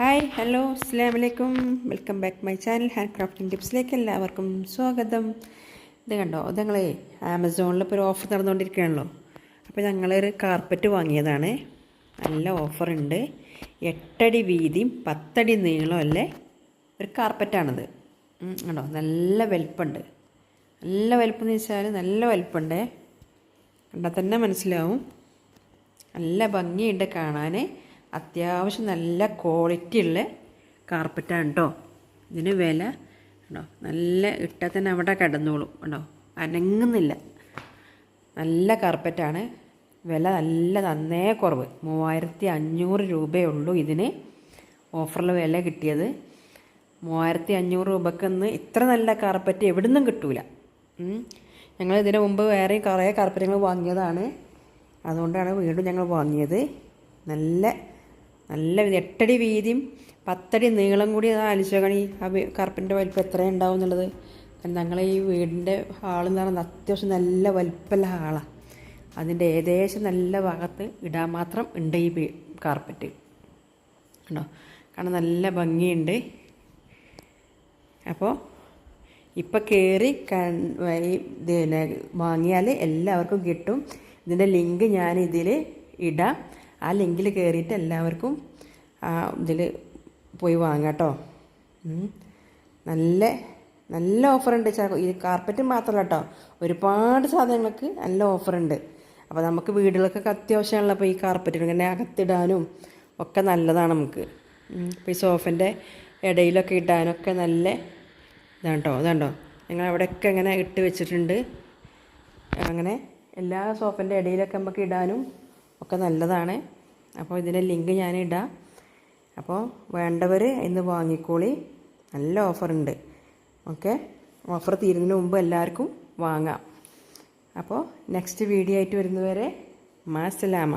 Hi hello അസ്സാം വലൈക്കും welcome back my channel hand crafting ടിപ്സിലേക്ക് എല്ലാവർക്കും സ്വാഗതം. ഇത് കണ്ടോ? അത് ഞങ്ങളെ ആമസോണിൽ ഇപ്പോൾ ഒരു ഓഫർ നടന്നുകൊണ്ടിരിക്കുകയാണല്ലോ. അപ്പോൾ ഞങ്ങളൊരു കാർപ്പറ്റ് വാങ്ങിയതാണ്. നല്ല ഓഫറുണ്ട് എട്ടടി വീതിയും പത്തടി നീളമല്ലേ ഒരു കാർപ്പറ്റാണിത് കണ്ടോ? നല്ല വലിപ്പമുണ്ട് നല്ല വലിപ്പം എന്ന് വെച്ചാൽ നല്ല വലിപ്പമുണ്ടേ കണ്ടാൽ തന്നെ മനസ്സിലാവും. നല്ല ഭംഗിയുണ്ട് കാണാൻ അത്യാവശ്യം നല്ല ക്വാളിറ്റി ഉള്ള കാർപ്പറ്റാണ് കേട്ടോ ഇതിന് വില കേട്ടോ നല്ല ഇട്ടാൽ തന്നെ അവിടെ കിടന്നോളും കേട്ടോ അനങ്ങുന്നില്ല. നല്ല കാർപ്പറ്റാണ് വില നല്ല നന്നേ കുറവ്. മൂവായിരത്തി അഞ്ഞൂറ് രൂപയേ ഉള്ളൂ ഇതിന് ഓഫറിൽ വില കിട്ടിയത്. മൂവായിരത്തി അഞ്ഞൂറ് രൂപക്കൊന്ന് ഇത്ര നല്ല കാർപ്പറ്റ് എവിടുന്നും കിട്ടൂല. ഞങ്ങൾ ഇതിന് മുമ്പ് വേറെ കുറേ കാർപ്പറ്റുകൾ വാങ്ങിയതാണ്. അതുകൊണ്ടാണ് വീണ്ടും ഞങ്ങൾ വാങ്ങിയത്. നല്ല നല്ല എട്ടടി വീതിയും പത്തടി നീളം കൂടി ആലോചിച്ചോക്കണി ആ കറുപ്പിന്റെ വലിപ്പം എത്ര ഉണ്ടാവും എന്നുള്ളത്. ഞങ്ങളെ ഈ വീടിന്റെ ഹാളെന്ന് പറയുന്നത് അത്യാവശ്യം നല്ല വലിപ്പമുള്ള ഹാളാണ് അതിന്റെ ഏകദേശം നല്ല ഭാഗത്ത് ഇടാൻ മാത്രം ഉണ്ട് ഈ കാർപ്പറ്റ്. കണ്ടോ? കാരണം നല്ല ഭംഗിയുണ്ട്. അപ്പോൾ ഇപ്പം കയറി വാങ്ങിയാൽ എല്ലാവർക്കും കിട്ടും. ഇതിന്റെ ലിങ്ക് ഞാൻ ഇതിൽ ഇടാം. ആ ലിങ്കിൽ കയറിയിട്ട് എല്ലാവർക്കും ആ ഇതിൽ പോയി വാങ്ങാം കേട്ടോ. നല്ല നല്ല ഓഫറുണ്ട്. ഈ കാർപ്പറ്റ് മാത്രമല്ല കേട്ടോ. ഒരുപാട് സാധനങ്ങൾക്ക് നല്ല ഓഫറുണ്ട്. അപ്പോൾ നമുക്ക് വീടുകൾക്കൊക്കെ അത്യാവശ്യമാണല്ലോ അപ്പോൾ ഈ കാർപ്പറ്റ് ഇങ്ങനെ അകത്തിടാനും ഒക്കെ നല്ലതാണ് നമുക്ക്. ഇപ്പോൾ ഈ സോഫന്റെ ഇടയിലൊക്കെ ഇടാനൊക്കെ നല്ല ഇതാണ് കേട്ടോ ഇതാണ്ടോ. ഞങ്ങൾ അവിടെയൊക്കെ ഇങ്ങനെ ഇട്ട് വെച്ചിട്ടുണ്ട്. അങ്ങനെ എല്ലാ സോഫന്റെ ഇടയിലൊക്കെ നമുക്ക് ഇടാനും ഒക്കെ നല്ലതാണ്. അപ്പോൾ ഇതിന്റെ ലിങ്ക് ഞാൻ അപ്പോൾ വേണ്ടവർ ഇന്ന് വാങ്ങിക്കോളി. നല്ല ഓഫറുണ്ട്. ഓക്കെ? ഓഫർ തീരുന്നതിന് മുമ്പ് എല്ലാവർക്കും വാങ്ങാം. അപ്പോൾ നെക്സ്റ്റ് വീഡിയോ ആയിട്ട് വരുന്നവരെ മാസലാമ